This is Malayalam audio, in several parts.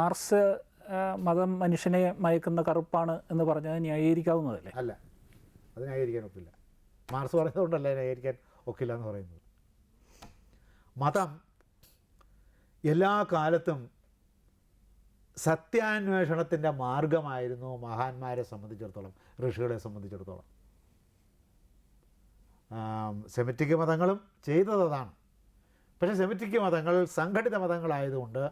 മാർസ് മതം മനുഷ്യനെ മയക്കുന്ന കറുപ്പാണ് എന്ന് പറഞ്ഞത് ന്യായീകരിക്കാവുന്നതല്ലേ? അല്ല അത് ന്യായീകരിക്കാൻ ഒക്കില്ല. മാർസ് പറയുന്നതുകൊണ്ടല്ല ന്യായീകരിക്കാൻ ഒക്കില്ല എന്ന് പറയുന്നത്. മതം എല്ലാ കാലത്തും സത്യാന്വേഷണത്തിന്റെ മാർഗമായിരുന്നു മഹാന്മാരെ സംബന്ധിച്ചിടത്തോളം ഋഷികളെ സംബന്ധിച്ചിടത്തോളം. സെമിറ്റിക് മതങ്ങളും ചെയ്തത് അതാണ് പക്ഷേ സെമിറ്റിക് മതങ്ങൾ സംഘടിത മതങ്ങളായതുകൊണ്ട്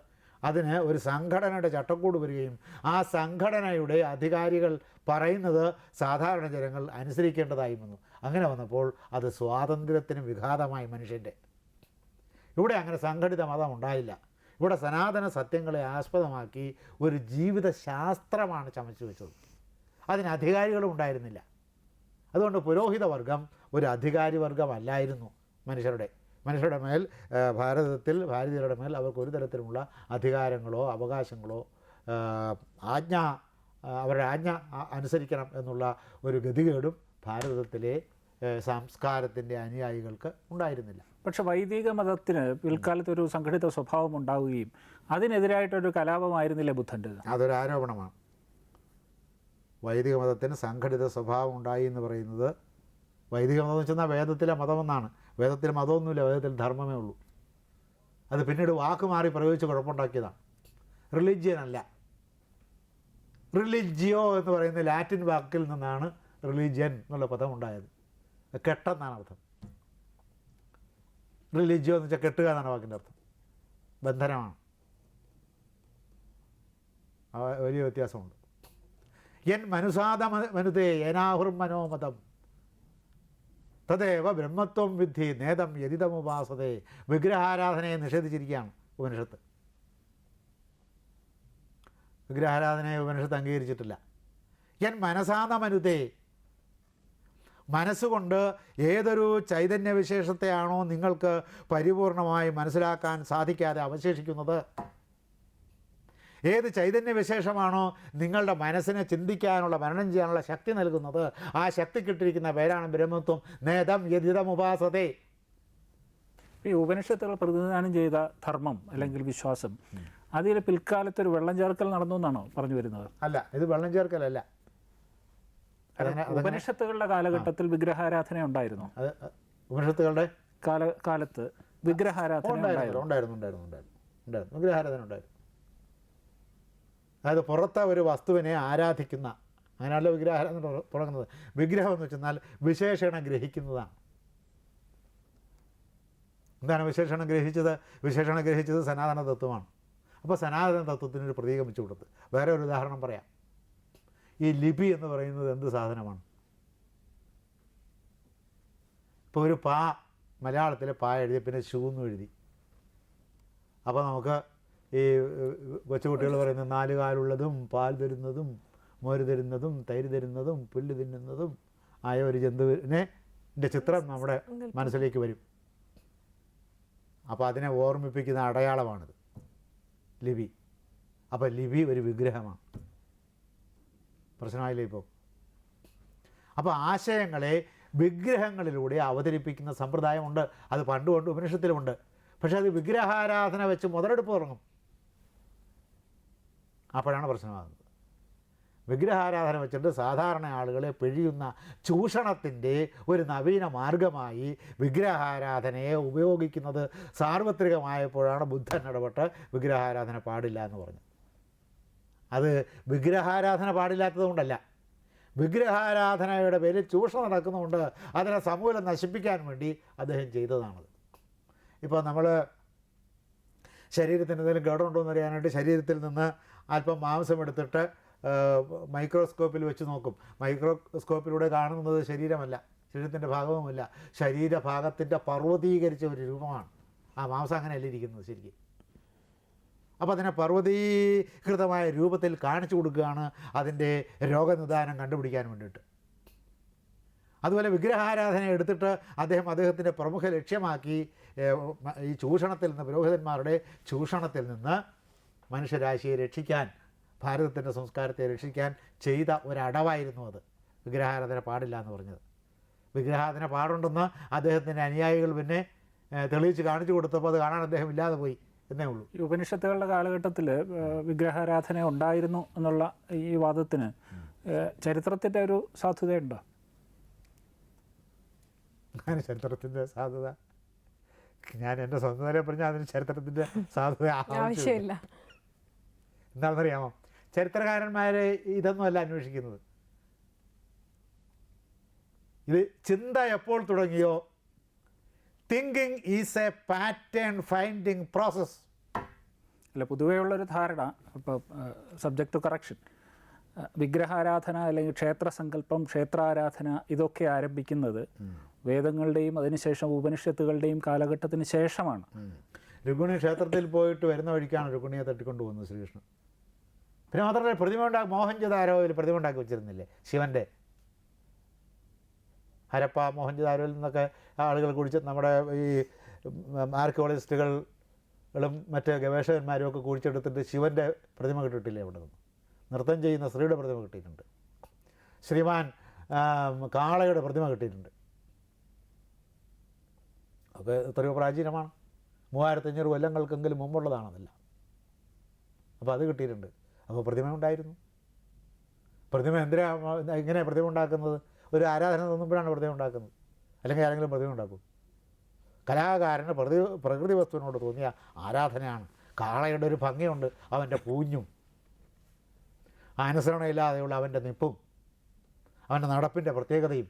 അതിന് ഒരു സംഘടനയുടെ ചട്ടക്കൂട് വരികയും ആ സംഘടനയുടെ അധികാരികൾ പറയുന്നത് സാധാരണ ജനങ്ങൾ അനുസരിക്കേണ്ടതായി വന്നു. അങ്ങനെ വന്നപ്പോൾ അത് സ്വാതന്ത്ര്യത്തിന് വിഘാതമായി മനുഷ്യന്റെ. ഇവിടെ അങ്ങനെ സംഘടിത മതം ഉണ്ടായില്ല. ഇവിടെ സനാതന സത്യങ്ങളെ ആസ്പദമാക്കി ഒരു ജീവിത ശാസ്ത്രമാണ് ചമച്ചു വെച്ചത്. അതിന് അധികാരികളും ഉണ്ടായിരുന്നില്ല. അതുകൊണ്ട് പുരോഹിത വർഗം ഒരു അധികാരി വർഗമല്ലായിരുന്നു മനുഷ്യരുടെ. മനുഷ്യരുടെ മേൽ ഭാരതത്തിൽ ഭാരതീയരുടെ മേൽ അവർക്ക് ഒരു തരത്തിലുള്ള അധികാരങ്ങളോ അവകാശങ്ങളോ ആജ്ഞ അവരുടെ ആജ്ഞ അനുസരിക്കണം എന്നുള്ള ഒരു ഗതികേടും ഭാരതത്തിലെ സംസ്കാരത്തിന്റെ അനുയായികൾക്ക് ഉണ്ടായിരുന്നില്ല. പക്ഷെ വൈദിക മതത്തിന് പിൽക്കാലത്ത് ഒരു സംഘടിത സ്വഭാവം ഉണ്ടാവുകയും അതിനെതിരായിട്ടൊരു കലാപമായിരുന്നില്ല ബുദ്ധന്റെ? അതൊരു ആരോപണമാണ്. വൈദിക മതത്തിന് സംഘടിത സ്വഭാവം ഉണ്ടായി എന്ന് പറയുന്നത് വൈദിക മതം എന്ന് വെച്ചാൽ വേദത്തിലെ മതമെന്നാണ്. വേദത്തിൽ മതമൊന്നുമില്ല വേദത്തിൽ ധർമ്മമേ ഉള്ളൂ. അത് പിന്നീട് വാക്ക് മാറി പ്രയോഗിച്ച് കുഴപ്പമുണ്ടാക്കിയതാണ്. റിലിജിയൻ അല്ല. റിലിജിയോ എന്ന് പറയുന്ന ലാറ്റിൻ വാക്കിൽ നിന്നാണ് റിലിജിയൻ എന്നുള്ള പദം ഉണ്ടായത് കെട്ടെന്നാണ് അർത്ഥം. റിലിജിയോ എന്ന് വെച്ചാൽ കെട്ടുക എന്നാണ് വാക്കിന്റെ അർത്ഥം. ബന്ധനമാണ്. വലിയ വ്യത്യാസമുണ്ട്. എൻ മനുസാദ മനുതേ ഏനാഹുർ മനോമതം തദേവ ബ്രഹ്മത്വം വിദ്ധി നേതം യതിതമുപാസതേ വിഗ്രഹാരാധനയെ നിഷേധിച്ചിരിക്കുകയാണ് ഉപനിഷത്ത്. വിഗ്രഹാരാധനയെ ഉപനിഷത്ത് അംഗീകരിച്ചിട്ടില്ല. ഞാൻ മനസാന്തമനുതേ മനുതേ മനസ്സുകൊണ്ട് ഏതൊരു ചൈതന്യവിശേഷത്തെയാണോ നിങ്ങൾക്ക് പരിപൂർണമായി മനസ്സിലാക്കാൻ സാധിക്കാതെ അവശേഷിക്കുന്നത്? ഏത് ചൈതന്യവിശേഷമാണോ നിങ്ങളുടെ മനസ്സിനെ ചിന്തിക്കാനുള്ള മരണം ചെയ്യാനുള്ള ശക്തി നൽകുന്നത് ആ ശക്തി കിട്ടിയിരിക്കുന്ന പേരാണ് ബ്രഹ്മത്വം. നേതം യതിതമുപാസതേ ഈ ഉപനിഷത്തുകൾ പ്രതിനിധാനം ചെയ്ത ധർമ്മം അല്ലെങ്കിൽ വിശ്വാസം അതിൽ പിൽക്കാലത്ത് ഒരു വെള്ളം ചേർക്കൽ നടന്നു എന്നാണോ പറഞ്ഞു വരുന്നത്? അല്ല ഇത് വെള്ളം ചേർക്കലല്ല. ഉപനിഷത്തുകളുടെ കാലഘട്ടത്തിൽ വിഗ്രഹാരാധന ഉണ്ടായിരുന്നു. ഉപനിഷത്തുകളുടെ? കാല കാലത്ത് വിഗ്രഹാരാധന ഉണ്ടായിരുന്നു ഉണ്ടായിരുന്നു ഉണ്ടായിരുന്നു ഉണ്ടായിരുന്നു. വിഗ്രഹാരാധന ഉണ്ടായിരുന്നു. അതായത് പുറത്തെ ഒരു വസ്തുവിനെ ആരാധിക്കുന്ന അങ്ങനെയല്ല വിഗ്രഹം തുടങ്ങുന്നത് വിഗ്രഹം എന്ന് വെച്ചെന്നാൽ വിശേഷണം ഗ്രഹിക്കുന്നതാണ്. എന്താണ് വിശേഷണം ഗ്രഹിച്ചത്? വിശേഷണം ഗ്രഹിച്ചത് സനാതന തത്വമാണ്. അപ്പോൾ സനാതന തത്വത്തിന് ഒരു പ്രതീകം വെച്ച് കൊടുത്ത്. വേറെ ഒരു ഉദാഹരണം പറയാം. ഈ ലിപി എന്ന് പറയുന്നത് എന്ത് സാധനമാണ്? ഇപ്പോൾ ഒരു പാ മലയാളത്തിലെ പാ എഴുതി പിന്നെ ഷൂ എന്ന് എഴുതി. അപ്പോൾ നമുക്ക് ഈ കൊച്ചുകുട്ടികൾ പറയുന്ന നാല് കാലുള്ളതും പാൽ തരുന്നതും മോര് തരുന്നതും തൈര് തരുന്നതും പുല്ല് തിന്നുന്നതും ആയ ഒരു ജന്തുവിനെ ചിത്രം നമ്മുടെ മനസ്സിലേക്ക് വരും. അപ്പോൾ അതിനെ ഓർമ്മിപ്പിക്കുന്ന അടയാളമാണിത്. ലിപി. അപ്പോൾ ലിപി ഒരു വിഗ്രഹമാണ്. പ്രശ്നമായില്ലേ ഇപ്പോൾ അപ്പോൾ ആശയങ്ങളെ വിഗ്രഹങ്ങളിലൂടെ അവതരിപ്പിക്കുന്ന സമ്പ്രദായമുണ്ട്. അത് പണ്ടുകൊണ്ട് ഉപനിഷത്തിലുമുണ്ട് പക്ഷേ അത് വിഗ്രഹാരാധന വെച്ച് മുതലെടുപ്പ് തുടങ്ങും. അപ്പോഴാണ് പ്രശ്നമാകുന്നത്. വിഗ്രഹാരാധന വെച്ചിട്ട് സാധാരണ ആളുകളെ പിഴിയുന്ന ചൂഷണത്തിന്റെ ഒരു നവീന മാർഗമായി വിഗ്രഹാരാധനയെ ഉപയോഗിക്കുന്നത് സാർവത്രികമായപ്പോഴാണ് ബുദ്ധൻ ഇടപെട്ട് വിഗ്രഹാരാധന പാടില്ല എന്ന് പറഞ്ഞത്. അത് വിഗ്രഹാരാധന പാടില്ലാത്തതുകൊണ്ടല്ല വിഗ്രഹാരാധനയുടെ പേരിൽ ചൂഷണം നടക്കുന്നതുകൊണ്ട് അതിനെ സമൂലം നശിപ്പിക്കാൻ വേണ്ടി അദ്ദേഹം ചെയ്തതാണത്. ഇപ്പോൾ നമ്മൾ ശരീരത്തിന് എന്തെങ്കിലും കേടുണ്ടോ എന്ന് അറിയാനായിട്ട് ശരീരത്തിൽ നിന്ന് അല്പം മാംസമെടുത്തിട്ട് മൈക്രോസ്കോപ്പിൽ വെച്ച് നോക്കും. മൈക്രോസ്കോപ്പിലൂടെ കാണുന്നത് ശരീരമല്ല ശരീരത്തിന്റെ ഭാഗവുമല്ല. ശരീരഭാഗത്തിന്റെ പർവതീകരിച്ച ഒരു രൂപമാണ്. ആ മാംസം അങ്ങനെയല്ല ഇരിക്കുന്നത് ശരിക്കും. അപ്പോൾ അതിനെ പർവതീകൃതമായ രൂപത്തിൽ കാണിച്ചു കൊടുക്കുകയാണ് അതിന്റെ രോഗനിദാനം കണ്ടുപിടിക്കാൻ വേണ്ടിയിട്ട്. അതുപോലെ വിഗ്രഹാരാധന എടുത്തിട്ട് അദ്ദേഹം അദ്ദേഹത്തിന്റെ പ്രമുഖ ലക്ഷ്യമാക്കി ഈ ചൂഷണത്തിൽ നിന്ന് പുരോഹിതന്മാരുടെ ചൂഷണത്തിൽ നിന്ന് മനുഷ്യരാശിയെ രക്ഷിക്കാൻ ഭാരതത്തിന്റെ സംസ്കാരത്തെ രക്ഷിക്കാൻ ചെയ്ത ഒരടവായിരുന്നു അത്. വിഗ്രഹാരാധന പാടില്ല എന്ന് പറഞ്ഞത്. വിഗ്രഹാരാധന പാടുണ്ടെന്ന് അദ്ദേഹത്തിന്റെ അനുയായികൾ പിന്നെ തെളിയിച്ച് കാണിച്ചു കൊടുത്തപ്പോൾ അത് കാണാൻ അദ്ദേഹം ഇല്ലാതെ പോയി എന്നേ ഉള്ളൂ. ഈ ഉപനിഷത്തുകളുടെ കാലഘട്ടത്തിൽ വിഗ്രഹാരാധന ഉണ്ടായിരുന്നു എന്നുള്ള ഈ വാദത്തിന് ചരിത്രത്തിന്റെ ഒരു സാധ്യതയുണ്ടോ അങ്ങനെ ചരിത്രത്തിന്റെ സാധ്യത ഞാൻ എന്റെ സ്വന്തം നിലയെ പറഞ്ഞാൽ അതിന് ചരിത്രത്തിന്റെ സാധ്യത ആവശ്യമില്ല. ആവശ്യമില്ല എന്താണെന്നറിയാമോ? ചരിത്രകാരന്മാരെ ഇതൊന്നുമല്ല അന്വേഷിക്കുന്നത്. ഇത് ചിന്ത എപ്പോൾ തുടങ്ങിയോ? Thinking is a pattern finding process അല്ല പൊതുവെയുള്ളൊരു ധാരണ ഇപ്പോൾ സബ്ജക്ട് ടു കറക്ഷൻ വിഗ്രഹാരാധന അല്ലെങ്കിൽ ക്ഷേത്ര ക്ഷേത്രസങ്കല്പം ക്ഷേത്രാരാധന ഇതൊക്കെ ആരംഭിക്കുന്നത് വേദങ്ങളുടെയും അതിനുശേഷം ഉപനിഷത്തുകളുടെയും കാലഘട്ടത്തിന് ശേഷമാണ്. രുക്മിണി ക്ഷേത്രത്തിൽ പോയിട്ട് വരുന്ന വഴിക്കാണ് രുക്മിണിയെ തട്ടിക്കൊണ്ടുപോകുന്നത് ശ്രീകൃഷ്ണൻ. പിന്നെ മാത്രമല്ല പ്രതിമ ഉണ്ടാക്കി മോഹൻജദാരോയിൽ പ്രതിമ ഉണ്ടാക്കി വെച്ചിരുന്നില്ലേ? ശിവന്റെ ഹരപ്പ മോഹൻജദാരോയിൽ നിന്നൊക്കെ ആളുകൾ കുഴിച്ച് നമ്മുടെ ഈ ആർക്കിയോളജിസ്റ്റുകളും മറ്റ് ഗവേഷകന്മാരും ഒക്കെ കുഴിച്ചെടുത്തിട്ട് ശിവന്റെ പ്രതിമ കിട്ടിയിട്ടില്ലേ അവിടെ നിന്ന്? നൃത്തം ചെയ്യുന്ന സ്ത്രീയുടെ പ്രതിമ കിട്ടിയിട്ടുണ്ട്. ശ്രീമാൻ കാളയുടെ പ്രതിമ കിട്ടിയിട്ടുണ്ട്. ഒക്കെ എത്രയോ പ്രാചീനമാണ്. മൂവായിരത്തഞ്ഞൂറ് കൊല്ലങ്ങൾക്കെങ്കിലും മുമ്പുള്ളതാണെന്നല്ല. അപ്പോൾ അത് കിട്ടിയിട്ടുണ്ട്. അപ്പോൾ പ്രതിമ ഉണ്ടായിരുന്നു. പ്രതിമ എന്തിനാ എങ്ങനെയാണ് പ്രതിമ ഉണ്ടാക്കുന്നത്? ഒരു ആരാധന തോന്നുമ്പോഴാണ് പ്രതിമ ഉണ്ടാക്കുന്നത്. അല്ലെങ്കിൽ ആരെങ്കിലും പ്രതിമ ഉണ്ടാക്കും. കലാകാരന് പ്രതി പ്രകൃതി വസ്തുവിനോട് തോന്നിയ ആരാധനയാണ്. കാളയുടെ ഒരു ഭംഗിയുണ്ട് അവന്റെ പൂഞ്ഞും. അനുസരണയില്ലാതെയുള്ള അവന്റെ നിപ്പും. അവന്റെ നടപ്പിന്റെ പ്രത്യേകതയും.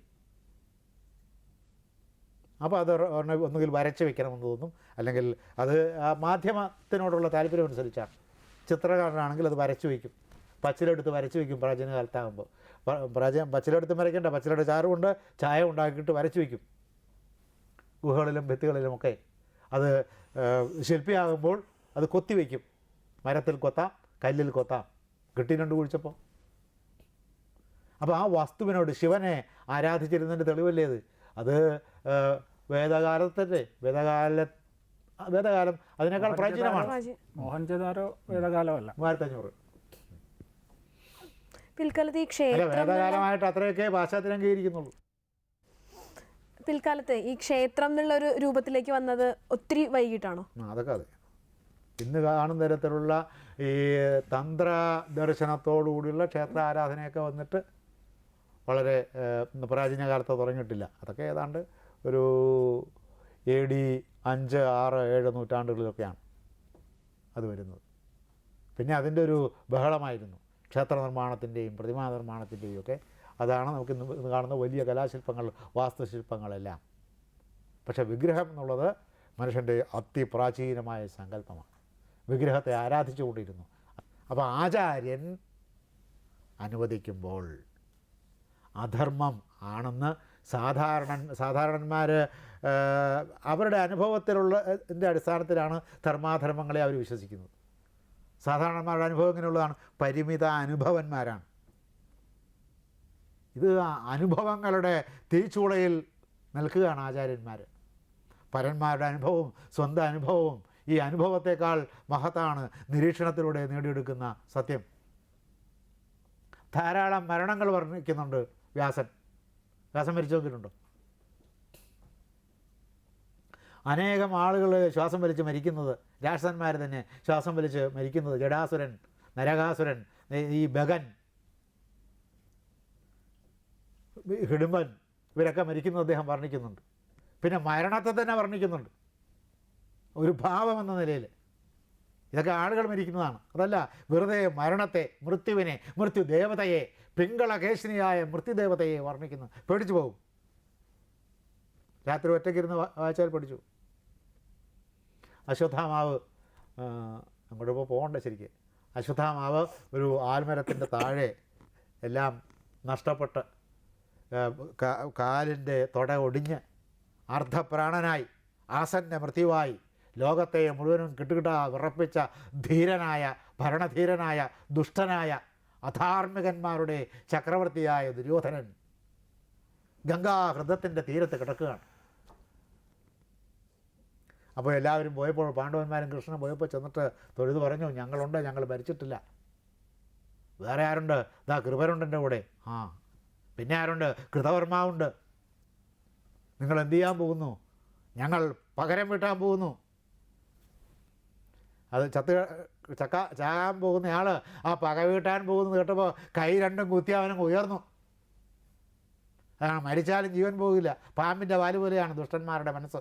അപ്പോൾ അത് ഒന്നുകിൽ വരച്ച് വെക്കണമെന്ന് തോന്നും. അല്ലെങ്കിൽ അത് മാധ്യമത്തിനോടുള്ള താല്പര്യം അനുസരിച്ചാണ്. ചിത്രകാരനാണെങ്കിൽ അത് വരച്ച് വയ്ക്കും. പച്ചിലെടുത്ത് വരച്ച് വയ്ക്കും പ്രാചീന കാലത്താകുമ്പോൾ. പ്രാചീന പച്ചിലെടുത്ത് വരയ്ക്കേണ്ട. പച്ചിലയുടെ ചാറുകൊണ്ട് ചായ ഉണ്ടാക്കിയിട്ട് വരച്ച് വയ്ക്കും. ഗുഹകളിലും ഭിത്തികളിലുമൊക്കെ അത് ശില്പിയാകുമ്പോൾ അത് കൊത്തി വയ്ക്കും. മരത്തിൽ കൊത്താം കല്ലിൽ കൊത്താം. കിട്ടിയിട്ടുണ്ട് കുഴിച്ചപ്പോൾ അപ്പോൾ ആ വസ്തുവിനോട് ശിവനെ ആരാധിച്ചിരുന്നതിന്റെ തെളിവല്ലേ അത്? അത് വേദകാലത്തിന്റെ വേദകാല വേദകാലം അതിനേക്കാൾ പ്രാചീനമാണ്. പ്രാചീന മോഹൻജദാരോ വേദകാലമല്ല. മൂവായിരത്തഞ്ഞൂറ്. പിൽക്കാലത്ത് ഈ ക്ഷേത്രം വേദകാലമായിട്ട് അത്രയൊക്കെ പാശ്ചാത്യം അംഗീകരിക്കുന്നുള്ളൂ പിൽക്കാലത്ത് ഈ ക്ഷേത്രം എന്നുള്ള ഒരു രൂപത്തിലേക്ക് വന്നത് ഒത്തിരി വൈകിട്ടാണോ? അതൊക്കെ അതെ. ഇന്ന് കാണുന്ന തരത്തിലുള്ള ഈ തന്ത്ര ദർശനത്തോടുകൂടിയുള്ള ക്ഷേത്ര ആരാധനയൊക്കെ വന്നിട്ട് വളരെ പ്രാചീന കാലത്ത് തുടങ്ങിയിട്ടില്ല. അതൊക്കെ ഏതാണ്ട് ഒരു എ ഡി അഞ്ച് ആറ് ഏഴ് നൂറ്റാണ്ടുകളിലൊക്കെയാണ് അത് വരുന്നത്. പിന്നെ അതിന്റെ ഒരു ബഹളമായിരുന്നു. ക്ഷേത്ര നിർമ്മാണത്തിന്റെയും പ്രതിമാ നിർമ്മാണത്തിന്റെയും ഒക്കെ അതാണ് നമുക്ക് ഇന്ന് കാണുന്ന വലിയ കലാശില്പങ്ങൾ വാസ്തുശില്പങ്ങളെല്ലാം. പക്ഷേ വിഗ്രഹം എന്നുള്ളത് മനുഷ്യന്റെ അതിപ്രാചീനമായ സങ്കല്പമാണ്. വിഗ്രഹത്തെ ആരാധിച്ചുകൊണ്ടിരുന്നു. അപ്പോൾ ആചാര്യൻ അനുവദിക്കുമ്പോൾ അധർമ്മം ആണെന്ന് സാധാരണ സാധാരണന്മാർ അവരുടെ അനുഭവത്തിലുള്ള അടിസ്ഥാനത്തിലാണ് ധർമാധർമ്മങ്ങളെ അവർ വിശ്വസിക്കുന്നത്. സാധാരണന്മാരുടെ അനുഭവം ഇങ്ങനെയുള്ളതാണ് പരിമിത അനുഭവന്മാരാണ്. ഇത് അനുഭവങ്ങളുടെ തിരിച്ചുളയിൽ നിൽക്കുകയാണ് ആചാര്യന്മാർ പരന്മാരുടെ അനുഭവവും സ്വന്തം അനുഭവവും ഈ അനുഭവത്തെക്കാൾ മഹത്താണ് നിരീക്ഷണത്തിലൂടെ നേടിയെടുക്കുന്ന സത്യം. ധാരാളം മരണങ്ങൾ വർണിക്കുന്നുണ്ട് വ്യാസൻ. വ്യാസൻ വലിച്ചു നോക്കിയിട്ടുണ്ടോ അനേകം ആളുകൾ ശ്വാസം വലിച്ച് മരിക്കുന്നത് രാക്ഷസന്മാർ തന്നെ ശ്വാസം വലിച്ച് മരിക്കുന്നത് ജഡാസുരൻ നരകാസുരൻ ഈ ബഗൻ ഹിഡുമ്പൻ ഇവരൊക്കെ മരിക്കുന്നത് അദ്ദേഹം വർണിക്കുന്നുണ്ട്. പിന്നെ മരണത്തെ തന്നെ വർണിക്കുന്നുണ്ട്. ഒരു ഭാവം എന്ന നിലയിൽ ഇതൊക്കെ ആളുകൾ മരിക്കുന്നതാണ്. അതല്ല വെറുതെ മരണത്തെ മൃത്യുവിനെ മൃത്യുദേവതയെ പിങ്കളകേശിനിയായ മൃത്യുദേവതയെ വർണിക്കുന്നു. പേടിച്ചു പോകും രാത്രി ഒറ്റയ്ക്കിരുന്ന് വായിച്ചാൽ പഠിച്ചു അശ്വത്ഥാമാവ് അങ്ങോട്ട് ഇപ്പോൾ പോകണ്ട ശരിക്ക്. അശ്വത്ഥാമാവ് ഒരു ആൽമരത്തിന്റെ താഴെ എല്ലാം നഷ്ടപ്പെട്ട് കാലിന്റെ തുട ഒടിഞ്ഞ് അർദ്ധപ്രാണനായി ആസന്ന മൃത്യുവായി ലോകത്തെ മുഴുവനും കിട്ടുകിട്ട വിറപ്പിച്ച ധീരനായ ഭരണധീരനായ ദുഷ്ടനായ അധാർമികന്മാരുടെ ചക്രവർത്തിയായ ദുര്യോധനൻ ഗംഗാഹൃദത്തിന്റെ തീരത്ത് കിടക്കുകയാണ്. അപ്പോൾ എല്ലാവരും പോയപ്പോൾ പാണ്ഡവന്മാരും കൃഷ്ണൻ പോയപ്പോൾ ചെന്നിട്ട് തൊഴുത് പറഞ്ഞു ഞങ്ങളുണ്ട് ഞങ്ങൾ ഭരിച്ചിട്ടില്ല വേറെ ആരുണ്ട്? ഇതാ കൃപരുണ്ട് എന്റെ കൂടെ. ആ പിന്നെ ആരുണ്ട്? കൃതവർമാവുണ്ട്. നിങ്ങൾ എന്ത് ചെയ്യാൻ പോകുന്നു? ഞങ്ങൾ പകരം വീട്ടാൻ പോകുന്നു. അത് ചത്ത് ചക്ക ചാകാൻ പോകുന്നയാൾ ആ പക വീട്ടാൻ പോകുന്നത് കേട്ടപ്പോൾ കൈ രണ്ടും കുത്തി അവനും ഉയർന്നു. അതാണ് മരിച്ചാലും ജീവൻ പോകില്ല. പാമ്പിന്റെ വാൽ പോലെയാണ് ദുഷ്ടന്മാരുടെ മനസ്സ്.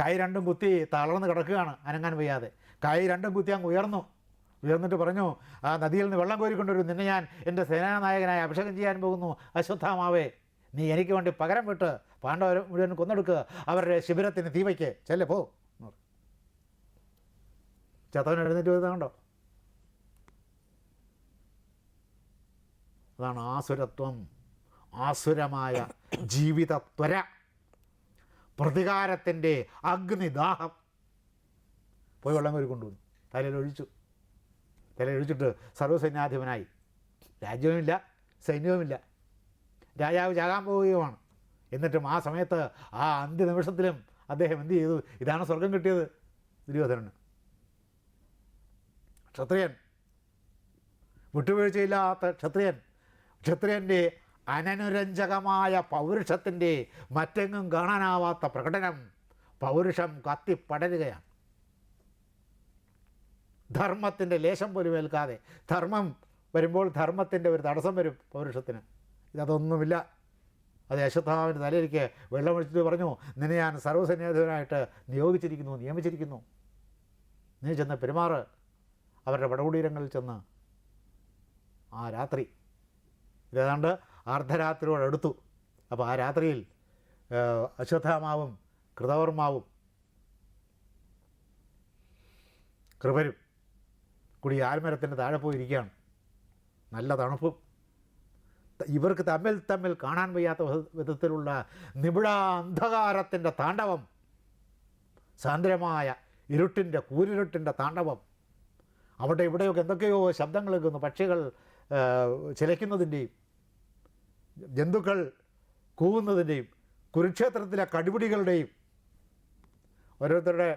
കൈ രണ്ടും കുത്തി തളർന്ന് കിടക്കുകയാണ് അനങ്ങാൻ വയ്യാതെ. കൈ രണ്ടും കുത്തി അങ്ങ് ഉയർന്നു. ഉയർന്നിട്ട് പറഞ്ഞു ആ നദിയിൽ നിന്ന് വെള്ളം കോരിക്കൊണ്ടുവരും നിന്നെ ഞാൻ എന്റെ സേനാനായകനായി അഭിഷേകം ചെയ്യാൻ പോകുന്നു. അശ്വത്ഥാമാവേ നീ എനിക്ക് വേണ്ടി പകരം വിട്ട് പാണ്ഡവർ മുഴുവൻ കൊന്നെടുക്കുക അവരുടെ ശിബിരത്തിന് തീവയ്ക്ക് ചെല്ലെ പോ. ചത്തവൻ എഴുന്നേറ്റ് വരുന്നത് കണ്ടോ? അതാണ് ആസുരത്വം ആസുരമായ ജീവിതത്വര പ്രതികാരത്തിന്റെ അഗ്നിദാഹം. പോയി വെള്ളം കോരി കൊണ്ടുവന്നു. തലയിൽ ഒഴിച്ചു. തലയിൽ ഒഴിച്ചിട്ട് സർവസൈന്യാധിപനായി. രാജ്യവുമില്ല സൈന്യവുമില്ല. രാജാവ് ചാകാൻ പോവുകയുമാണ്. എന്നിട്ടും ആ സമയത്ത് ആ അന്ത്യ നിമിഷത്തിലും അദ്ദേഹം എന്ത് ചെയ്തു? ഇതാണ് സ്വർഗം കിട്ടിയത്. ദുര്യോധനന് ക്ഷത്രിയൻ. വിട്ടുവീഴ്ചയില്ലാത്ത ക്ഷത്രിയൻ. ക്ഷത്രിയന്റെ അനനുരഞ്ജകമായ പൗരുഷത്തിന്റെ മറ്റെങ്ങും കാണാനാവാത്ത പ്രകടനം പൗരുഷം കത്തിപ്പടരുകയാണ്. ധർമ്മത്തിന്റെ ലേശം പോലും ഏൽക്കാതെ ധർമ്മം വരുമ്പോൾ ധർമ്മത്തിന്റെ ഒരു തടസ്സം വരും പൗരുഷത്തിന്. ഇതൊന്നുമില്ല. അത് യശോധാവിന്റെ തലയിലേക്ക് വെള്ളമൊഴിച്ചിട്ട് പറഞ്ഞു നിന്നെ ഞാൻ സർവസൈന്യാധിപനായിട്ട് നിയോഗിച്ചിരിക്കുന്നു നിയമിച്ചിരിക്കുന്നു. നീ ചെന്ന് പെരുമാറ്. അവരുടെ വടകുടീരങ്ങളിൽ ചെന്ന് ആ രാത്രി ഇതേതാണ്ട് അർദ്ധരാത്രിയോടടുത്തു അപ്പോൾ ആ രാത്രിയിൽ അശ്വത്ഥാമാവും കൃതവർമാവും കൃപരും കൂടി ആൽമരത്തിന്റെ താഴെ പോയിരിക്കുകയാണ്. നല്ല തണുപ്പും. ഇവർക്ക് തമ്മിൽ തമ്മിൽ കാണാൻ വയ്യാത്ത വിധത്തിലുള്ള നിബിഡ അന്ധകാരത്തിന്റെ താണ്ഡവം സാന്ദ്രമായ ഇരുട്ടിന്റെ കൂരിരുട്ടിന്റെ താണ്ഡവം അവിടെ ഇവിടെയൊക്കെ എന്തൊക്കെയോ ശബ്ദങ്ങൾ കേൾക്കുന്നു പക്ഷികൾ ചിലയ്ക്കുന്നതിന്റെയും ജന്തുക്കൾ കൂവുന്നതിന്റെയും കുരുക്ഷേത്രത്തിലെ കടുപിടികളുടെയും ഓരോരുത്തരുടെ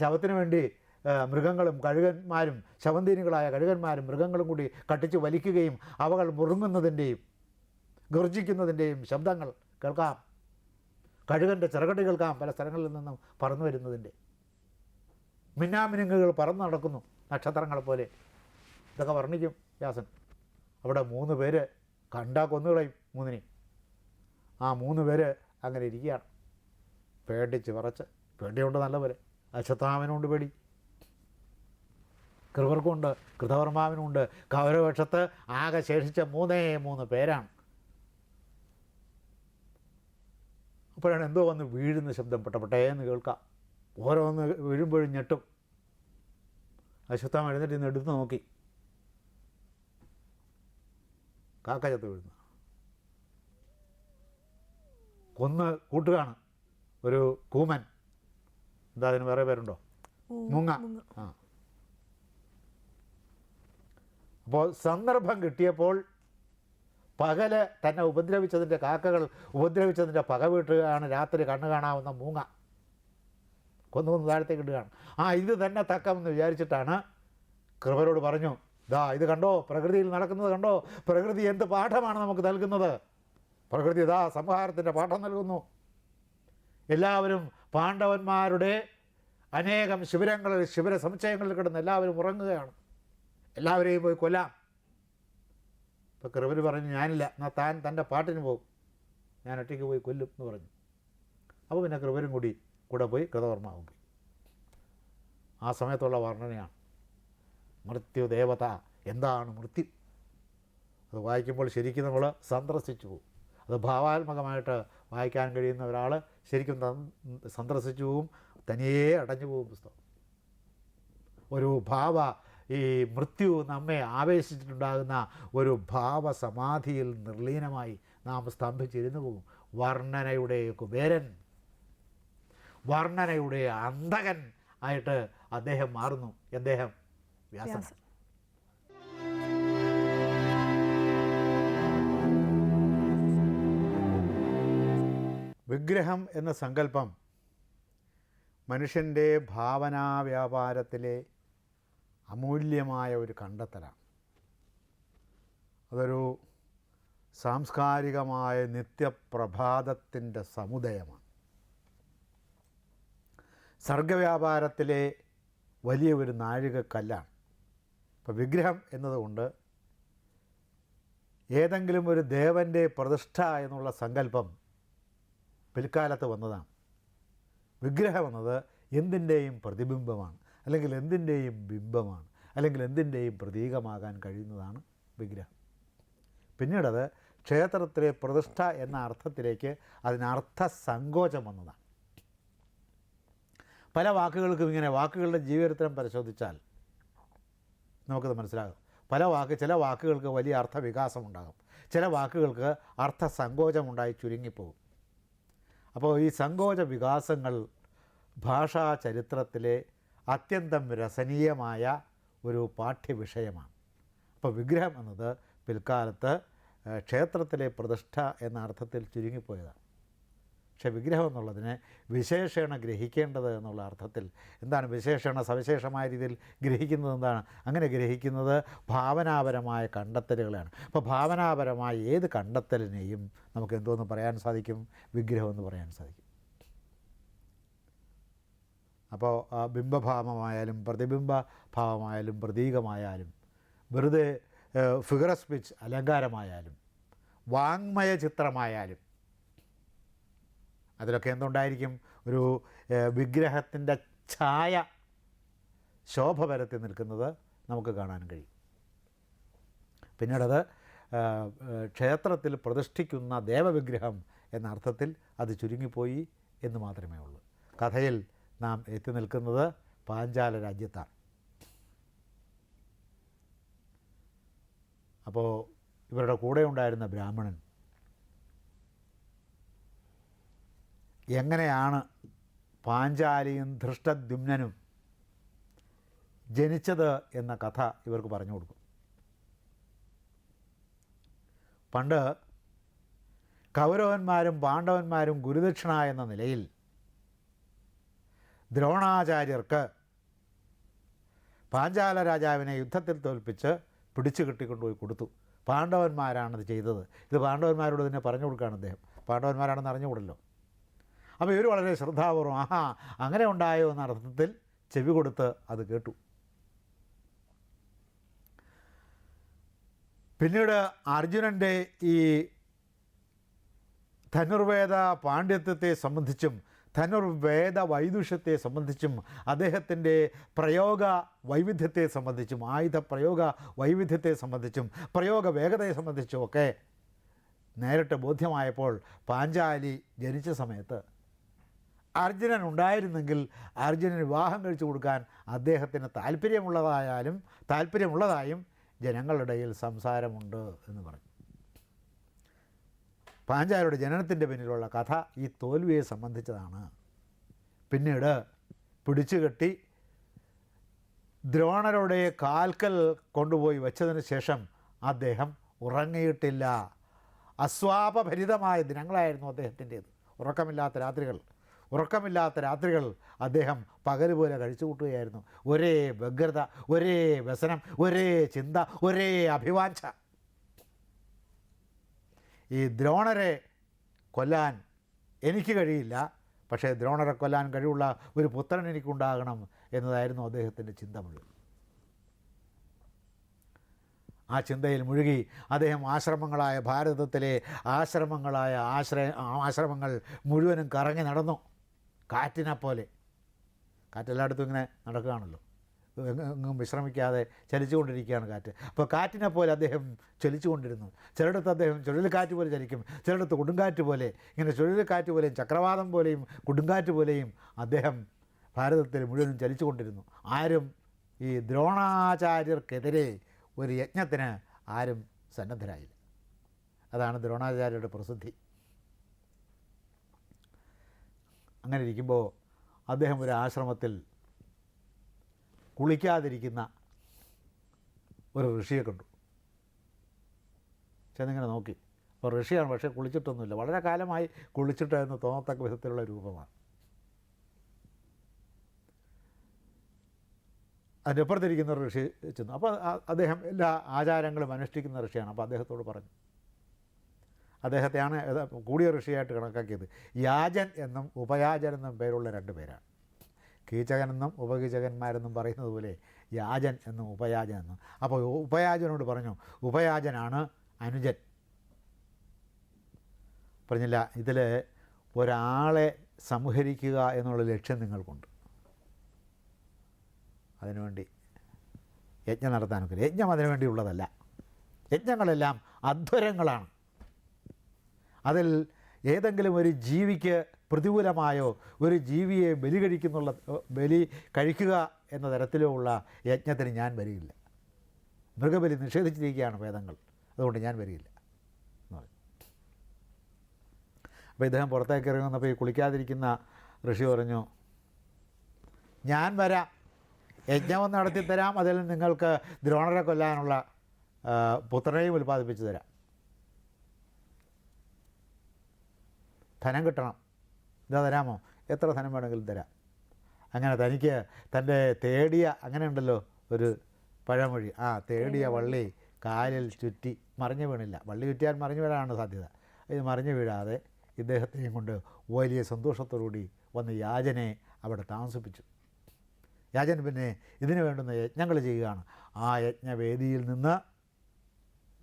ശവത്തിന് വേണ്ടി മൃഗങ്ങളും കഴുകന്മാരും ശവന്തീനികളായ കഴുകന്മാരും മൃഗങ്ങളും കൂടി കട്ടിച്ച് വലിക്കുകയും അവകൾ മുറുങ്ങുന്നതിന്റെയും ഗർജിക്കുന്നതിന്റെയും ശബ്ദങ്ങൾ കേൾക്കാം. കഴുകന്റെ ചിറകടി കേൾക്കാം പല സ്ഥലങ്ങളിൽ നിന്നും പറന്നു വരുന്നതിന്റെ. മിന്നാമിനുങ്ങുകൾ പറന്നു നടക്കുന്നു. നക്ഷത്രങ്ങളെ പോലെ ഇതൊക്കെ വർണിക്കും വ്യാസൻ. അവിടെ മൂന്ന് പേര് കണ്ടാ കൊന്നുകളയും മൂന്നിനെയും. ആ മൂന്ന് പേര് അങ്ങനെ ഇരിക്കുകയാണ്. പേടിച്ച് പറച്ച് പേടിയുണ്ട് നല്ലപോലെ. അശ്വത്ഥാമനുണ്ട് പേടി. കൃവർക്കുണ്ട് കൃതവർമാവിനുണ്ട് കൗരവപക്ഷത്ത് ആകെ ശേഷിച്ച മൂന്നേ മൂന്ന് പേരാണ്. അപ്പോഴാണ് എന്തോ വന്ന് വീഴുന്ന ശബ്ദം പെട്ടപ്പെട്ടേ എന്ന് കേൾക്കാം. ഓരോന്ന് വീഴുമ്പോഴും ഞെട്ടും. അശ്വത്ഥാമ എഴുന്നേറ്റ് ഇന്ന് എടുത്ത് നോക്കി. കാക്ക ചത്ത് വീഴുന്നു. കൊന്ന് കൂട്ടുകയാണ് ഒരു കൂമൻ. എന്താ അതിന് വേറെ പേരുണ്ടോ? മുങ്ങ. ആ. അപ്പോൾ സന്ദർഭം കിട്ടിയപ്പോൾ പകൽ തന്നെ ഉപദ്രവിച്ചതിന്റെ കാക്കകൾ ഉപദ്രവിച്ചതിന്റെ പക വീട്ടുകയാണ് രാത്രി കണ്ണു കാണാവുന്ന മൂങ്ങ. കൊന്നു കൊന്ന് താഴത്തേക്ക് ഇടുകയാണ്. ആ ഇത് തന്നെ തക്കാമെന്ന് വിചാരിച്ചിട്ടാണ് കൃപരോട് പറഞ്ഞു ദാ ഇത് കണ്ടോ? പ്രകൃതിയിൽ നടക്കുന്നത് കണ്ടോ? പ്രകൃതി എന്ത് പാഠമാണ് നമുക്ക് നൽകുന്നത്? പ്രകൃതി ഇതാ സംഹാരത്തിന്റെ പാഠം നൽകുന്നു. എല്ലാവരും പാണ്ഡവന്മാരുടെ അനേകം ശിബിരങ്ങളിൽ ശിബിര സമുച്ചയങ്ങളിൽ കിടന്ന് എല്ലാവരും ഉറങ്ങുകയാണ്. എല്ലാവരെയും പോയി കൊല്ലാം. ഇപ്പോൾ കൃപര് പറഞ്ഞു ഞാനില്ല എന്നാൽ താൻ തന്റെ പാട്ടിന് പോകും. ഞാൻ ഒറ്റയ്ക്ക് പോയി കൊല്ലും എന്ന് പറഞ്ഞു. അപ്പോൾ പിന്നെ കൃപരും കൂടി കൂടെ പോയി കൃതവർമാവും പോയി ആ സമയത്തുള്ള വർണനയാണ്. മൃത്യു ദേവത എന്താണ് മൃത്യു? അത് വായിക്കുമ്പോൾ ശരിക്കും നമ്മൾ സന്ദർശിച്ചു പോകും. അത് ഭാവാത്മകമായിട്ട് വായിക്കാൻ കഴിയുന്ന ഒരാൾ ശരിക്കും സന്ദർശിച്ചു പോവും തനിയെ അടഞ്ഞു പോകും പുസ്തകം. ഒരു ഭാവ ഈ മൃത്യു നമ്മെ ആവേശിച്ചിട്ടുണ്ടാകുന്ന ഒരു ഭാവ സമാധിയിൽ നിർലീനമായി നാം സ്തംഭിച്ചിരുന്നു പോകും. വർണനയുടെ കുബേരൻ വർണനയുടെ അന്തകൻ ആയിട്ട് അദ്ദേഹം മാറുന്നു. അദ്ദേഹം വ്യാസൻ വ്യാസൻ. വിഗ്രഹം എന്ന സങ്കല്പം മനുഷ്യന്റെ ഭാവനാ വ്യാപാരത്തിലെ അമൂല്യമായ ഒരു കണ്ടെത്തലാണ്. അതൊരു സാംസ്കാരികമായ നിത്യപ്രഭാതത്തിന്റെ സമുദയമാണ്. സർഗവ്യാപാരത്തിലെ വലിയ ഒരു നാഴികക്കല്ലാണ്. ഇപ്പോൾ വിഗ്രഹം എന്നതുകൊണ്ട് ഏതെങ്കിലും ഒരു ദേവന്റെ പ്രതിഷ്ഠ എന്നുള്ള സങ്കല്പം പിൽക്കാലത്ത് വന്നതാണ്. വിഗ്രഹം എന്നത് എന്തിന്റെയും പ്രതിബിംബമാണ്. അല്ലെങ്കിൽ എന്തിന്റെയും ബിംബമാണ്. അല്ലെങ്കിൽ എന്തിന്റെയും പ്രതീകമാകാൻ കഴിയുന്നതാണ് വിഗ്രഹം. പിന്നീടത് ക്ഷേത്രത്തിലെ പ്രതിഷ്ഠ എന്ന അർത്ഥത്തിലേക്ക് അതിനർത്ഥ സങ്കോചം വന്നതാണ്. പല വാക്കുകൾക്കും ഇങ്ങനെ വാക്കുകളുടെ ജീവചരിത്രം പരിശോധിച്ചാൽ നമുക്കത് മനസ്സിലാകും. പല വാക്ക് ചില വാക്കുകൾക്ക് വലിയ അർത്ഥവികാസം ഉണ്ടാകും ചില വാക്കുകൾക്ക് അർത്ഥ സങ്കോചമുണ്ടായി ചുരുങ്ങിപ്പോകും. അപ്പോൾ ഈ സങ്കോച വികാസങ്ങൾ ഭാഷാ ചരിത്രത്തിലെ അത്യന്തം രസനീയമായ ഒരു പാഠ്യവിഷയമാണ്. അപ്പോൾ വിഗ്രഹം എന്നത് പിൽക്കാലത്ത് ക്ഷേത്രത്തിലെ പ്രതിഷ്ഠ എന്ന അർത്ഥത്തിൽ ചുരുങ്ങിപ്പോയതാണ്. പക്ഷേ വിഗ്രഹം എന്നുള്ളതിനെ വിശേഷണ ഗ്രഹിക്കേണ്ടത് എന്നുള്ള അർത്ഥത്തിൽ എന്താണ് വിശേഷണ സവിശേഷമായ രീതിയിൽ ഗ്രഹിക്കുന്നത് എന്താണ്? അങ്ങനെ ഗ്രഹിക്കുന്നത് ഭാവനാപരമായ കണ്ടെത്തലുകളാണ് അപ്പോൾ ഭാവനാപരമായ ഏത് കണ്ടെത്തലിനെയും നമുക്ക് എന്തോന്ന് പറയാൻ സാധിക്കും? വിഗ്രഹം എന്ന് പറയാൻ സാധിക്കും. അപ്പോൾ ബിംബഭാവമായാലും പ്രതിബിംബ ഭാവമായാലും പ്രതീകമായാലും വെറുതെ ഫിഗർ സ്പിച്ച് അലങ്കാരമായാലും വാങ്മയ ചിത്രമായാലും അതിലൊക്കെ എന്തുണ്ടായിരിക്കും? ഒരു വിഗ്രഹത്തിന്റെ ഛായ ശോഭ പരത്തി നിൽക്കുന്നത് നമുക്ക് കാണാൻ കഴിയും. പിന്നീടത് ക്ഷേത്രത്തിൽ പ്രതിഷ്ഠിക്കുന്ന ദേവവിഗ്രഹം എന്ന അർത്ഥത്തിൽ അത് ചുരുങ്ങിപ്പോയി എന്ന് മാത്രമേ ഉള്ളൂ. കഥയിൽ നാം എത്തി നിൽക്കുന്നത് പാഞ്ചാല രാജ്യത്താണ്. അപ്പോൾ ഇവരുടെ കൂടെ ഉണ്ടായിരുന്ന ബ്രാഹ്മണൻ എങ്ങനെയാണ് പാഞ്ചാലിയും ധൃഷ്ടദ്യുമ്നും ജനിച്ചത് എന്ന കഥ ഇവർക്ക് പറഞ്ഞു കൊടുക്കും. പണ്ട് കൗരവന്മാരും പാണ്ഡവന്മാരും ഗുരുദക്ഷിണ എന്ന നിലയിൽ ദ്രോണാചാര്യർക്ക് പാഞ്ചാല രാജാവിനെ യുദ്ധത്തിൽ തോൽപ്പിച്ച് പിടിച്ചു കെട്ടിക്കൊണ്ടുപോയി കൊടുത്തു. പാണ്ഡവന്മാരാണത് ചെയ്തത്. ഇത് പാണ്ഡവന്മാരോട് തന്നെ പറഞ്ഞു കൊടുക്കുകയാണ് അദ്ദേഹം. പാണ്ഡവന്മാരാണെന്ന് അറിഞ്ഞുകൂടല്ലോ. അപ്പോൾ ഇവർ വളരെ ശ്രദ്ധാപൂർവം ആഹാ അങ്ങനെ ഉണ്ടായോ എന്ന അർത്ഥത്തിൽ ചെവി കൊടുത്ത് അത് കേട്ടു. പിന്നീട് അർജുനന്റെ ഈ ധനുർവേദ പാണ്ഡിത്യത്തെ സംബന്ധിച്ചും ധനുർവേദ വൈദുഷ്യത്തെ സംബന്ധിച്ചും അദ്ദേഹത്തിന്റെ പ്രയോഗ വൈവിധ്യത്തെ സംബന്ധിച്ചും ആയുധ പ്രയോഗ വൈവിധ്യത്തെ സംബന്ധിച്ചും പ്രയോഗ വേഗതയെ സംബന്ധിച്ചും ഒക്കെ നേരിട്ട് ബോധ്യമായപ്പോൾ പാഞ്ചാലി ജനിച്ച സമയത്ത് അർജുനൻ ഉണ്ടായിരുന്നെങ്കിൽ അർജുനന് വിവാഹം കഴിച്ചു കൊടുക്കാൻ അദ്ദേഹത്തിന് താല്പര്യമുള്ളതായാലും താല്പര്യമുള്ളതായും ജനങ്ങളിടയിൽ സംസാരമുണ്ട് എന്ന് പറഞ്ഞു. പാഞ്ചാലിയുടെ ജനനത്തിന്റെ പിന്നിലുള്ള കഥ ഈ തോൽവിയെ സംബന്ധിച്ചതാണ്. പിന്നീട് പിടിച്ചുകെട്ടി ദ്രോണരുടെ കാൽക്കൽ കൊണ്ടുപോയി വെച്ചതിന് ശേഷം അദ്ദേഹം ഉറങ്ങിയിട്ടില്ല. അസ്വാപഭരിതമായ ദിനങ്ങളായിരുന്നു അദ്ദേഹത്തിന്റേത്. ഉറക്കമില്ലാത്ത രാത്രികൾ. ഉറക്കമില്ലാത്ത രാത്രികൾ അദ്ദേഹം പകൽ പോലെ കഴിച്ചു കൂട്ടുകയായിരുന്നു. ഒരേ വ്യഗ്രത ഒരേ വ്യസനം ഒരേ ചിന്ത ഒരേ അഭിവാഞ്ച ഈ ദ്രോണരെ കൊല്ലാൻ എനിക്ക് കഴിയില്ല. പക്ഷേ ദ്രോണരെ കൊല്ലാൻ കഴിവുള്ള ഒരു പുത്രൻ എനിക്കുണ്ടാകണം എന്നതായിരുന്നു അദ്ദേഹത്തിന്റെ ചിന്ത മുഴുവൻ ആ ചിന്തയിൽ മുഴുകി അദ്ദേഹം ആശ്രമങ്ങളായ ഭാരതത്തിലെ ആശ്രമങ്ങളായ ആശ്രയ ആശ്രമങ്ങൾ മുഴുവനും കറങ്ങി നടന്നു. കാറ്റിനെ പോലെ കാറ്റെല്ലായിടത്തും ഇങ്ങനെ നടക്കുകയാണല്ലോ. എങ്ങും വിശ്രമിക്കാതെ ചലിച്ചുകൊണ്ടിരിക്കുകയാണ് കാറ്റ്. അപ്പോൾ കാറ്റിനെ പോലെ അദ്ദേഹം ചലിച്ചുകൊണ്ടിരുന്നു. ചിലയിടത്ത് അദ്ദേഹം ചുഴലിക്കാറ്റ് പോലെ ചലിക്കും. ചിലയിടത്ത് കൊടുങ്കാറ്റ് പോലെ ഇങ്ങനെ ചുഴലിക്കാറ്റ് പോലെയും ചക്രവാതം പോലെയും കൊടുങ്കാറ്റ് പോലെയും അദ്ദേഹം ഭാരതത്തിൽ മുഴുവനും ചലിച്ചുകൊണ്ടിരുന്നു. ആരും ഈ ദ്രോണാചാര്യർക്കെതിരെ ഒരു യജ്ഞത്തിന് ആരും സന്നദ്ധരായില്ല. അതാണ് ദ്രോണാചാര്യരുടെ പ്രസിദ്ധി. അങ്ങനെ ഇരിക്കുമ്പോൾ അദ്ദേഹം ഒരു ആശ്രമത്തിൽ കുളിക്കാതിരിക്കുന്ന ഒരു ഋഷിയെ കണ്ടു. ചെന്നിങ്ങനെ നോക്കി. അപ്പോൾ ഋഷിയാണ് പക്ഷേ കുളിച്ചിട്ടൊന്നുമില്ല. വളരെ കാലമായി കുളിച്ചിട്ട് എന്ന് തോന്നത്തക്ക വിധത്തിലുള്ള രൂപമാണ്. അതിന്റെ അപ്പുറത്തിരിക്കുന്ന ഋഷി ചെന്നു. അപ്പോൾ അദ്ദേഹം എല്ലാ ആചാരങ്ങളും അനുഷ്ഠിക്കുന്ന ഋഷിയാണ്. അപ്പോൾ അദ്ദേഹത്തോട് പറഞ്ഞു അദ്ദേഹത്തെയാണ് കൂടിയ ഋഷിയായിട്ട് കണക്കാക്കിയത്. യാജൻ എന്നും ഉപയാജൻ എന്നും പേരുള്ള രണ്ട് പേരാണ്. കീചകനെന്നും ഉപകീചകന്മാരെന്നും പറയുന്നത് പോലെ യാജൻ എന്നും ഉപയാജൻ എന്നും. അപ്പോൾ ഉപയാജനോട് പറഞ്ഞു ഉപയാജനാണ് അനുജൻ. പറഞ്ഞില്ല ഇതിൽ ഒരാളെ സംഹരിക്കുക എന്നുള്ള ലക്ഷ്യം നിങ്ങൾക്കുണ്ട്. അതിനുവേണ്ടി യജ്ഞം നടത്താനൊക്കെ. യജ്ഞം അതിനുവേണ്ടിയുള്ളതല്ല. യജ്ഞങ്ങളെല്ലാം അധ്വരങ്ങളാണ്. അതിൽ ഏതെങ്കിലും ഒരു ജീവിക്ക് പ്രതികൂലമായോ ഒരു ജീവിയെ ബലി കഴിക്കുന്നുള്ള ബലി കഴിക്കുക എന്ന തരത്തിലോ ഉള്ള യജ്ഞത്തിന് ഞാൻ വരികയില്ല. മൃഗബലി നിഷേധിച്ചിരിക്കുകയാണ് വേദങ്ങൾ. അതുകൊണ്ട് ഞാൻ പറഞ്ഞു. അപ്പോൾ ഇദ്ദേഹം പുറത്തേക്ക് ഇറങ്ങുന്നപ്പോൾ ഈ കുളിക്കാതിരിക്കുന്ന ഋഷി പറഞ്ഞു ഞാൻ വരാം. യജ്ഞം നടത്തി തരാം അതിൽ നിങ്ങൾക്ക് ദ്രോണരെ കൊല്ലാനുള്ള പുത്രനെയും ഉൽപ്പാദിപ്പിച്ചു തരാം. ധനം കിട്ടണം. ഇതാ തരാമോ? എത്ര ധനം വേണമെങ്കിലും തരാം. അങ്ങനെ തനിക്ക് തന്റെ തേടിയ അങ്ങനെ ഉണ്ടല്ലോ ഒരു പഴമൊഴി. ആ തേടിയ വള്ളി കാലിൽ ചുറ്റി മറിഞ്ഞു വീണില്ല. വള്ളി ചുറ്റിയാൽ മറിഞ്ഞു വീഴാനാണ് സാധ്യത. ഇത് മറിഞ്ഞു വീഴാതെ ഇദ്ദേഹത്തെയും കൊണ്ട് വലിയ സന്തോഷത്തോടുകൂടി വന്ന് യാചനെ അവിടെ താമസിപ്പിച്ചു. യാചൻ പിന്നെ ഇതിനു വേണ്ടുന്ന യജ്ഞങ്ങൾ ചെയ്യുകയാണ്. ആ യജ്ഞവേദിയിൽ നിന്ന്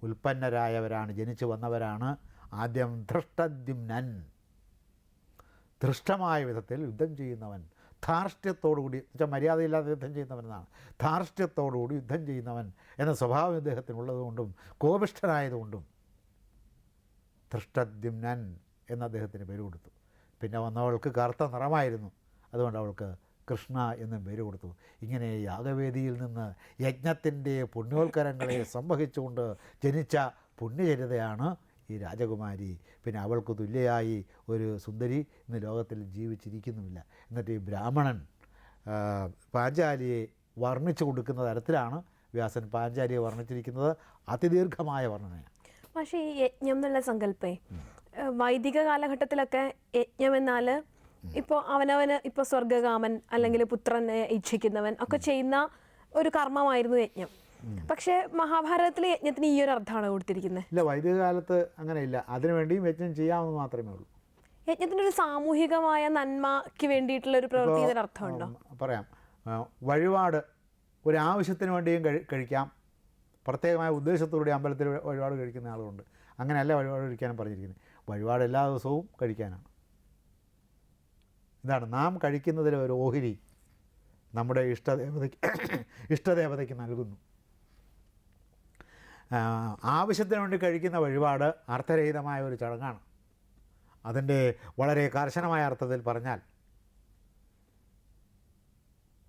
ഉൽപ്പന്നരായവരാണ് ജനിച്ചു വന്നവരാണ് ആദ്യം ധൃഷ്ടദ്യുമ്നൻ. ധൃഷ്ടമായ വിധത്തിൽ യുദ്ധം ചെയ്യുന്നവൻ ധാർഷ്ട്യത്തോടുകൂടി വെച്ചാൽ മര്യാദയില്ലാതെ യുദ്ധം ചെയ്യുന്നവനെന്നാണ്. ധാർഷ്ട്യത്തോടുകൂടി യുദ്ധം ചെയ്യുന്നവൻ എന്ന സ്വഭാവം ഇദ്ദേഹത്തിനുള്ളതുകൊണ്ടും കോപിഷ്ഠനായതുകൊണ്ടും ധൃഷ്ടദ്യുമ്നൻ എന്ന അദ്ദേഹത്തിന് പേര് കൊടുത്തു. പിന്നെ വന്നവൾക്ക് കറുത്ത നിറമായിരുന്നു. അതുകൊണ്ട് അവൾക്ക് കൃഷ്ണ എന്നും പേര് കൊടുത്തു. ഇങ്ങനെ യാഗവേദിയിൽ നിന്ന് യജ്ഞത്തിന്റെ പുണ്യോത്കരങ്ങളെ സംവഹിച്ചുകൊണ്ട് ജനിച്ച പുണ്യചരിതയാണ് ഈ രാജകുമാരി പിന്നെ അവൾക്ക് തുല്യയായി ഒരു സുന്ദരി ഇന്ന് ലോകത്തിൽ ജീവിച്ചിരിക്കുന്നുമില്ല. എന്നിട്ട് ഈ ബ്രാഹ്മണൻ പാഞ്ചാലിയെ വർണിച്ചു കൊടുക്കുന്ന തരത്തിലാണ് വ്യാസൻ പാഞ്ചാലിയെ വർണിച്ചിരിക്കുന്നത്. അതിദീർഘമായ വർണനയാണ്. പക്ഷേ ഈ യജ്ഞം എന്നുള്ള സങ്കല്പേ വൈദിക കാലഘട്ടത്തിലൊക്കെ യജ്ഞം എന്നാൽ ഇപ്പോൾ അവനവന് ഇപ്പോൾ സ്വർഗകാമൻ അല്ലെങ്കിൽ പുത്രനെ ഇച്ഛിക്കുന്നവൻ ഒക്കെ ചെയ്യുന്ന ഒരു കർമ്മമായിരുന്നു യജ്ഞം. പക്ഷേ മഹാഭാരതത്തിലെ യജ്ഞത്തിന് ഈ ഒരു അർത്ഥമാണ് കൊടുത്തിരിക്കുന്നത്. ഇല്ല വൈദിക കാലത്ത് അങ്ങനെയില്ല അതിനുവേണ്ടിയും യജ്ഞം ചെയ്യാമെന്ന് മാത്രമേ ഉള്ളൂ. യജ്ഞത്തിന് ഒരു സാമൂഹികമായ നന്മയ്ക്ക് വേണ്ടിയിട്ടുള്ള ഒരു പ്രവൃത്തി അർത്ഥമുണ്ടോ? പറയാം. വഴിപാട് ഒരു ആവശ്യത്തിന് വേണ്ടിയും കഴിക്കാം. പ്രത്യേകമായ ഉദ്ദേശത്തോടെ അമ്പലത്തിൽ വഴിപാട് കഴിക്കുന്ന ആളുകളുണ്ട്. അങ്ങനെയല്ല വഴിപാട് കഴിക്കാനും പറഞ്ഞിരിക്കുന്നത്. വഴിപാട് എല്ലാ ദിവസവും കഴിക്കാനാണ്. ഇതാണ് നാം കഴിക്കുന്നതിലെ ഒരു ഓഹരി നമ്മുടെ ഇഷ്ടദേവതയ്ക്ക് ഇഷ്ടദേവതയ്ക്ക് നൽകുന്നു. ആവശ്യത്തിന് വേണ്ടി കഴിക്കുന്ന വഴിപാട് അർത്ഥരഹിതമായ ഒരു ചടങ്ങാണ്. അതിന്റെ വളരെ കർശനമായ അർത്ഥത്തിൽ പറഞ്ഞാൽ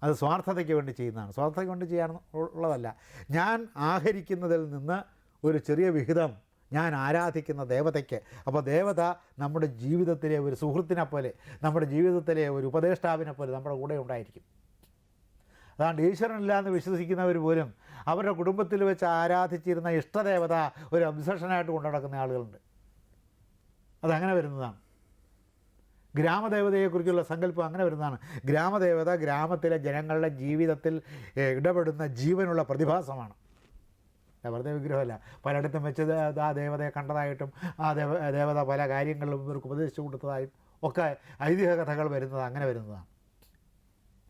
അത് സ്വാർത്ഥതയ്ക്ക് വേണ്ടി ചെയ്യുന്നതാണ്. സ്വാർത്ഥതയ്ക്ക് വേണ്ടി ചെയ്യാൻ ഉള്ളതല്ല. ഞാൻ ആഹരിക്കുന്നതിൽ നിന്ന് ഒരു ചെറിയ വിഹിതം ഞാൻ ആരാധിക്കുന്ന ദേവതയ്ക്ക്. അപ്പോൾ ദേവത നമ്മുടെ ജീവിതത്തിലെ ഒരു സുഹൃത്തിനെ പോലെ നമ്മുടെ ജീവിതത്തിലെ ഒരു ഉപദേഷ്ടാവിനെ പോലെ നമ്മുടെ കൂടെ ഉണ്ടായിരിക്കും. അതാണ്ട് ഈശ്വരനില്ല എന്ന് വിശ്വസിക്കുന്നവർ പോലും അവരുടെ കുടുംബത്തിൽ വെച്ച് ആരാധിച്ചിരുന്ന ഇഷ്ടദേവത ഒരു അബ്സഷനായിട്ട് കൊണ്ടു നടക്കുന്ന ആളുകളുണ്ട്. അതങ്ങനെ വരുന്നതാണ്. ഗ്രാമദേവതയെക്കുറിച്ചുള്ള സങ്കല്പം അങ്ങനെ വരുന്നതാണ്. ഗ്രാമദേവത ഗ്രാമത്തിലെ ജനങ്ങളുടെ ജീവിതത്തിൽ ഇടപെടുന്ന ജീവനുള്ള പ്രതിഭാസമാണ്. വെറുതെ വിഗ്രഹമല്ല. പലയിടത്തും വെച്ച് ആ ദേവതയെ കണ്ടതായിട്ടും ആ ദേവ ദേവത പല കാര്യങ്ങളിലും ഇവർക്ക് ഉപദേശിച്ചു കൊടുത്തതായും ഒക്കെ ഐതിഹ്യ കഥകൾ വരുന്നത് അങ്ങനെ വരുന്നതാണ്.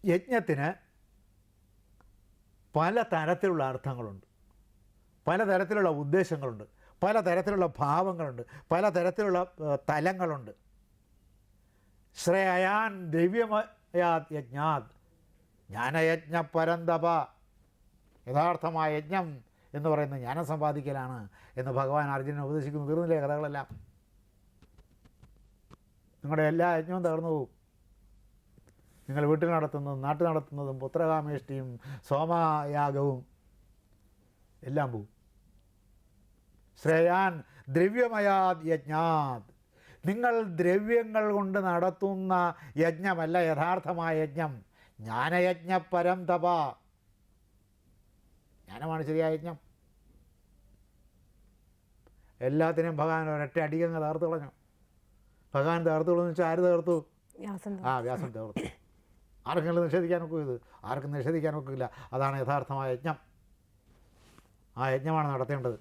യജ്ഞത്തിന് പല തരത്തിലുള്ള അർത്ഥങ്ങളുണ്ട്. പല തരത്തിലുള്ള ഉദ്ദേശങ്ങളുണ്ട്. പല തരത്തിലുള്ള ഭാവങ്ങളുണ്ട്. പല തരത്തിലുള്ള തലങ്ങളുണ്ട്. ശ്രേയാൻ ദിവ്യമയാത് യജ്ഞാത് ജ്ഞാനയജ്ഞ പരന്തപ യഥാർത്ഥമായ യജ്ഞം എന്ന് പറയുന്നത് ജ്ഞാനം സമ്പാദിക്കലാണ് എന്ന് ഭഗവാൻ അർജുനൻ ഉപദേശിക്കുന്നു. തീർന്നില്ലേ കഥകളെല്ലാം? നിങ്ങളുടെ എല്ലാ യജ്ഞവും തകർന്നു പോകും. നിങ്ങൾ വീട്ടിൽ നടത്തുന്നതും നാട്ടിൽ നടത്തുന്നതും പുത്രകാമേഷ്ടിയും സോമയാഗവും എല്ലാം പോവും. ശ്രേയാൻ ദ്രവ്യമയാത് യജ്ഞാത്. നിങ്ങൾ ദ്രവ്യങ്ങൾ കൊണ്ട് നടത്തുന്ന യജ്ഞമല്ല യഥാർത്ഥമായ യജ്ഞം. ജ്ഞാനയജ്ഞ പരം തപ. ജ്ഞാനമാണ് ശരിയായ യജ്ഞം. എല്ലാത്തിനും ഭഗവാൻ ഒരൊറ്റ അടിയങ്ങ് തകർത്ത് കളഞ്ഞു. ഭഗവാൻ തകർത്ത് കളഞ്ഞു വെച്ചാൽ ആര് തകർത്തു? ആ വ്യാസം തകർത്തു. ആർക്കെങ്കിലും നിഷേധിക്കാൻ ഒക്കും ആർക്കും നിഷേധിക്കാൻ ഒക്കില്ല. അതാണ് യഥാർത്ഥമായ യജ്ഞം. ആ യജ്ഞമാണ് നടത്തേണ്ടത്.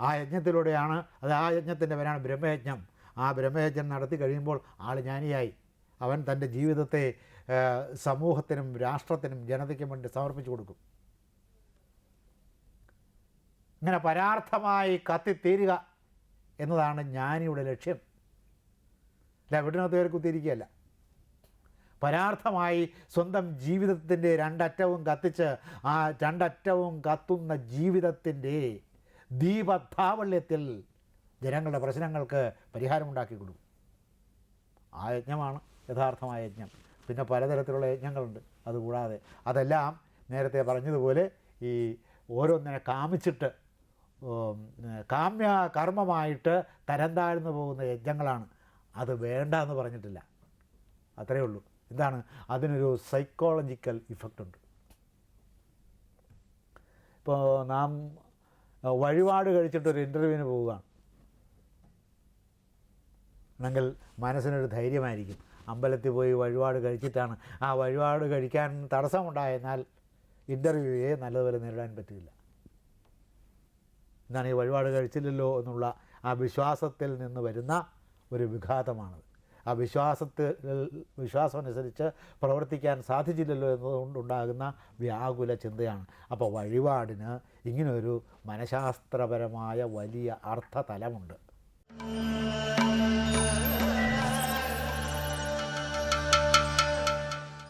ആ യജ്ഞത്തിലൂടെയാണ് അത് ആ യജ്ഞത്തിന്റെ പേരാണ് ബ്രഹ്മയജ്ഞം. ആ ബ്രഹ്മയജ്ഞം നടത്തി കഴിയുമ്പോൾ ആൾ ജ്ഞാനിയായി. അവൻ തന്റെ ജീവിതത്തെ സമൂഹത്തിനും രാഷ്ട്രത്തിനും ജനതയ്ക്കും വേണ്ടി സമർപ്പിച്ചു കൊടുക്കും. ഇങ്ങനെ പരാർത്ഥമായി കത്തിത്തീരുക എന്നതാണ് ജ്ഞാനിയുടെ ലക്ഷ്യം. അല്ല വീട്ടിനകത്ത് കയറി കുത്തിയിരിക്കുകയല്ല. പരാർത്ഥമായി സ്വന്തം ജീവിതത്തിന്റെ രണ്ടറ്റവും കത്തിച്ച് ആ രണ്ടറ്റവും കത്തുന്ന ജീവിതത്തിന്റെ ദീപത്താവള്യത്തിൽ ജനങ്ങളുടെ പ്രശ്നങ്ങൾക്ക് പരിഹാരമുണ്ടാക്കി കൊടുക്കും. ആ യജ്ഞമാണ് യഥാർത്ഥമായ യജ്ഞം. പിന്നെ പലതരത്തിലുള്ള യജ്ഞങ്ങളുണ്ട്. അതുകൂടാതെ അതെല്ലാം നേരത്തെ പറഞ്ഞതുപോലെ ഈ ഓരോന്നിനെ കാമിച്ചിട്ട് കാമ്യ കർമ്മമായിട്ട് തരം താഴ്ന്നു പോകുന്ന യജ്ഞങ്ങളാണ്. അത് വേണ്ട എന്ന് പറഞ്ഞിട്ടില്ല. അത്രയേ ഉള്ളൂ. എന്താണ് അതിനൊരു സൈക്കോളജിക്കൽ ഇഫക്റ്റ് ഉണ്ട്. ഇപ്പോൾ നാം വഴിപാട് കഴിച്ചിട്ടൊരു ഇന്റർവ്യൂവിന് പോവുകയാണ്. എന്നെങ്കിൽ മനസ്സിനൊരു ധൈര്യമായിരിക്കും. അമ്പലത്തിൽ പോയി വഴിപാട് കഴിച്ചിട്ടാണ്. ആ വഴിപാട് കഴിക്കാൻ തടസ്സമുണ്ടായെന്നാൽ ഇന്റർവ്യൂയെ നല്ലതുപോലെ നേരിടാൻ പറ്റില്ല. എന്നാണ് ഈ വഴിപാട് കഴിച്ചില്ലല്ലോ എന്നുള്ള ആ വിശ്വാസത്തിൽ നിന്ന് വരുന്ന ഒരു വിഘാതമാണത്. ആ വിശ്വാസത്തിൽ വിശ്വാസമനുസരിച്ച് പ്രവർത്തിക്കാൻ സാധിച്ചില്ലല്ലോ എന്നതുകൊണ്ടുണ്ടാകുന്ന വ്യാകുല ചിന്തയാണ്. അപ്പോൾ വഴിപാടിന് ഇങ്ങനൊരു മനഃശാസ്ത്രപരമായ വലിയ അർത്ഥതലമുണ്ട്.